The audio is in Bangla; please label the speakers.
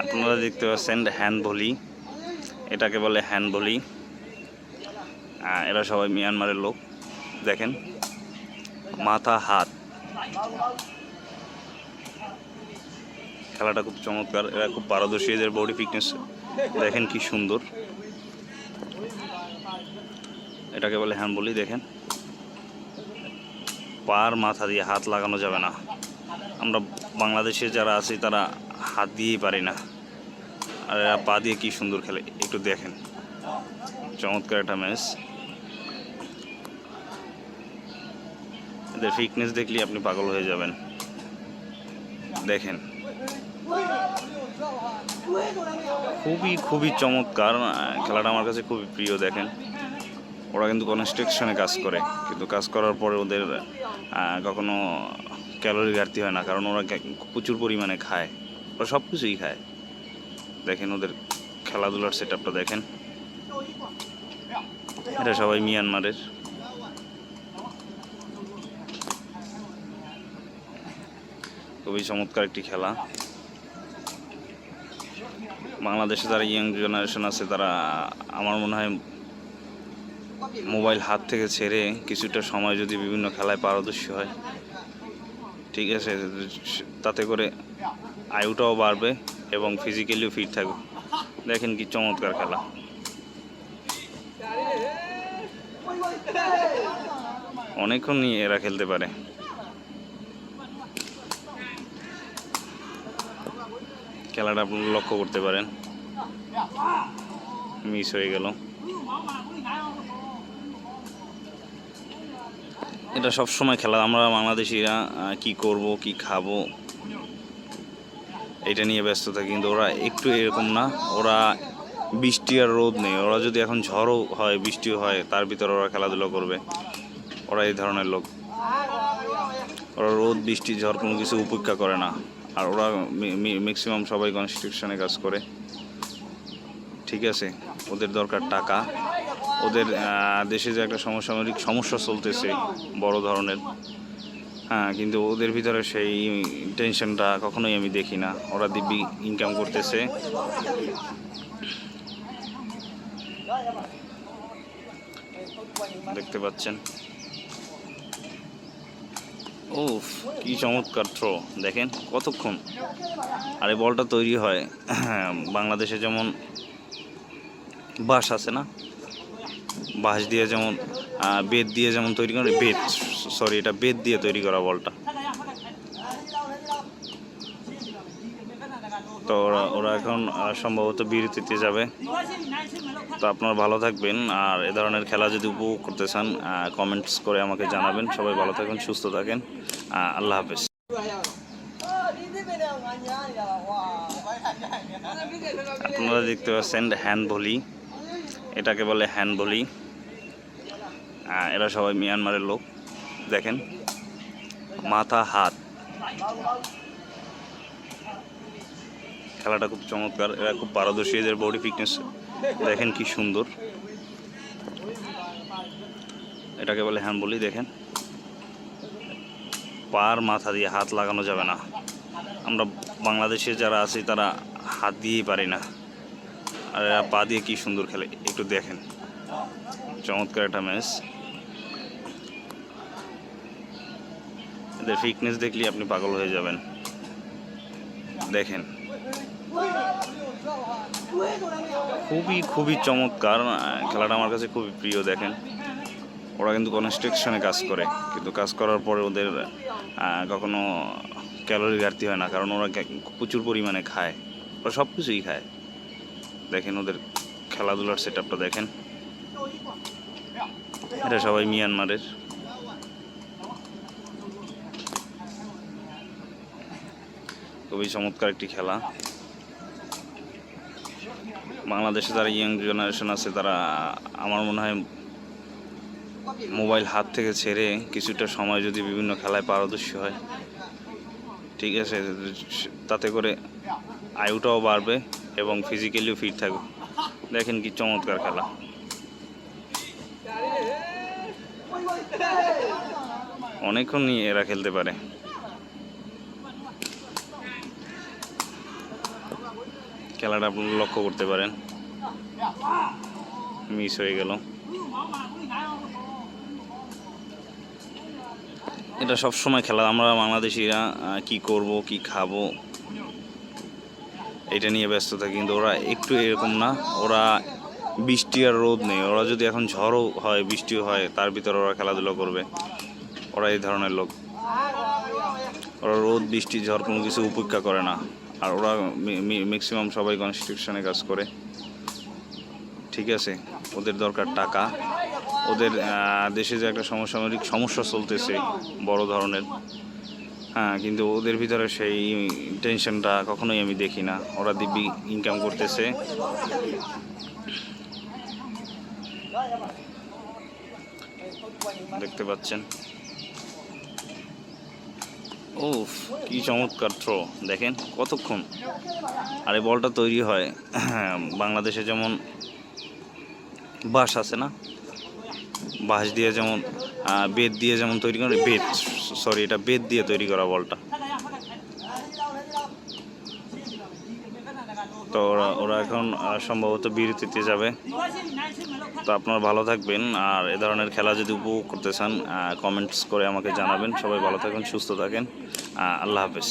Speaker 1: আপনারা দেখতে পাচ্ছেন হ্যান্ড ভলি এটাকে বলে হ্যান্ড ভলি এরা সবাই মিয়ানমারের লোক। দেখেন, মাথা, হাত। খেলাটা খুব চমৎকার। এরা খুব পারদর্শী, এদের বডি ফিটনেস দেখেন কি সুন্দর। এটাকে বলে হ্যান্ড বলি দেখেন। পার মাথা দিয়ে হাত লাগানো যাবে না। আমরা বাংলাদেশে যারা আছি, তারা হাত দিয়েই পারি না। আর এরা পা দিয়ে কি সুন্দর খেলে, একটু দেখেন। চমৎকার একটা ম্যাচ এদের ফিটনেস দেখলে আপনি পাগল হয়ে যাবেন। দেখেন। খুবই খুবই চমৎকার খেলাটা আমার কাছে খুবই প্রিয়, দেখেন। ওরা কিন্তু কনস্ট্রাকশনে কাজ করে। কিন্তু কাজ করার পরে ওদের কখনো ক্যালোরি ঘাটতি হয় না, কারণ ওরা প্রচুর পরিমাণে খায়। ওরা সব কিছুই খায়। দেখেন ওদের খেলাধুলার সেট আপটা দেখেন। এটা সবাই মিয়ানমারের। খুবই চমৎকার একটি খেলা। বাংলাদেশে যারা ইয়াং জেনারেশন আছে, তারা, আমার মনে হয় মোবাইল হাত থেকে ছেড়ে কিছুটা সময় যদি বিভিন্ন খেলায় পারদর্শী হয়, ঠিক আছে, তাতে করে আয়ুটাও বাড়বে এবং ফিজিক্যালিও ফিট থাকবে। দেখেন কি চমৎকার খেলা। অনেকক্ষণ নিয়ে এরা খেলতে পারে। খেলাটা আপনি লক্ষ্য করতে পারেন। মিস হয়ে গেল। এটা সব সময় খেলা। আমরা বাংলাদেশিরা কি করব, কি খাব, এটা নিয়ে ব্যস্ত থাকি। কিন্তু ওরা একটু এরকম না। ওরা বৃষ্টি আর রোদ নেই। ওরা যদি এখন ঝড়ও হয় বৃষ্টি হয়, তার ভিতরে ওরা খেলাধুলা করবে। ওরা এই ধরনের লোক। ওরা রোদ, বৃষ্টি, ঝড় কোনো কিছু উপেক্ষা করে না। আর ওরা ম্যাক্সিমাম সবাই কনস্ট্রাকশনে কাজ করে। ঠিক আছে? ওদের দরকার টাকা। ওদের দেশে যে একটা সমসাময়িক সমস্যা চলতেছে, বড় ধরনের। হ্যাঁ কিন্তু ওদের ভিতরে সেই টেনশনটা কখনোই আমি দেখি না। ওরা দিব্যি ইনকাম করতেছে। দেখতে পাচ্ছেন। উফ, কি চমৎকার থ্রো দেখেন কতক্ষণ। আর এই বলটা তৈরি হয়, বাংলাদেশে যেমন বাস আছে না বাঁশ দিয়ে যেমন বেত দিয়ে যেমন তৈরি করে, বেত সরি এটা বেত দিয়ে তৈরি করা বলটা। তো ওরা ওরা এখন সম্ভবত বিরতিতে যাবে। তো আপনারা ভালো থাকবেন, আর এ ধরনের খেলা যদি উপভোগ করতে চান কমেন্টস করে আমাকে জানাবেন। সবাই ভালো থাকবেন সুস্থ থাকেন আল্লাহ হাফেজ। আপনারা দেখতে পাচ্ছেন হ্যান্ড ভলি। এটাকে বলে হ্যান্ড ভলি এরা সবাই মিয়ানমারের লোক, দেখেন। মাথা, হাত। খেলাটা খুব চমৎকার, এরা খুব পারদর্শী এদের বডি ফিটনেস দেখেন কি সুন্দর। এটাকে বলে হ্যান্ড বলি, দেখেন। পার মাথা দিয়ে হাত লাগানো যাবে না। আমরা বাংলাদেশে যারা আছি, তারা হাত দিয়েই পারি না। আর এরা পা দিয়ে কি সুন্দর খেলে, একটু দেখেন। চমৎকার একটা ম্যাচ এদের ফিটনেস দেখলে আপনি পাগল হয়ে যাবেন। দেখেন। খুবই খুবই চমৎকার খেলাটা আমার কাছে খুবই প্রিয়, দেখেন। ওরা কিন্তু কনস্ট্রাকশনে কাজ করে, কিন্তু কাজ করার পরে ওদের কখনো ক্যালোরি ঘাটতি হয় না, কারণ ওরা প্রচুর পরিমাণে খায়। ওরা সব কিছুই খায়। দেখেন ওদের খেলাধুলার সেট আপটা দেখেন। এটা সবাই মিয়ানমারের। খুবই চমৎকার একটি খেলা। বাংলাদেশে যারা ইয়াং জেনারেশন আছে, তারা আমার মনে হয় মোবাইল হাত থেকে ছেড়ে কিছুটা সময় যদি বিভিন্ন খেলায় পারদর্শী হয়, ঠিক আছে, তাতে করে আয়ুটাও বাড়বে। এবং ফিজিক্যালিও ফিট থাকবে। দেখেন কি চমৎকার খেলা। অনেকক্ষণই এরা খেলতে পারে। খেলাটা আপনারা লক্ষ্য করতে পারেন। মিস হয়ে গেল। এটা সব সময় খেলা। আমরা বাংলাদেশিরা কি করব, কি খাব এটা নিয়ে ব্যস্ত থাকে, কিন্তু ওরা একটু এরকম না। ওরা বৃষ্টি আর রোদ নেই। ওরা যদি এখন ঝড়ও হয় বৃষ্টিও হয়, তার ভিতরে ওরা খেলাধুলা করবে। ওরা এই ধরনের লোক। ওরা রোদ, বৃষ্টি, ঝড় কোনো কিছু উপেক্ষা করে না। আর ওরা ম্যাক্সিমাম সবাই কনস্ট্রাকশনে কাজ করে। ঠিক আছে? ওদের দরকার টাকা। ওদের দেশে যে একটা সমসাময়িক সমস্যা চলতেছে, বড় ধরনের। হ্যাঁ কিন্তু ওদের ভিতরে সেই টেনশনটা কখনোই আমি দেখি না। ওরা দিব্যি ইনকাম করতেছে। দেখতে পাচ্ছেন। উফ, কি চমৎকার থ্রো দেখেন কতক্ষণ। আর এই বলটা তৈরি হয়। বাংলাদেশে যেমন বাঁশ আছে না? বাঁশ দিয়ে যেমন বেত দিয়ে যেমন তৈরি করে, বেত। সরি, এটা বেদ দিয়ে তৈরি করা বলটা। তো ওরা ওরা এখন সম্ভবত বিরতিতে যাবে। তো আপনারা ভালো থাকবেন, আর এ ধরনের খেলা যদি উপভোগ করতে চান কমেন্টস করে আমাকে জানাবেন। সবাই ভালো থাকবেন, সুস্থ থাকেন। আল্লাহ হাফেজ।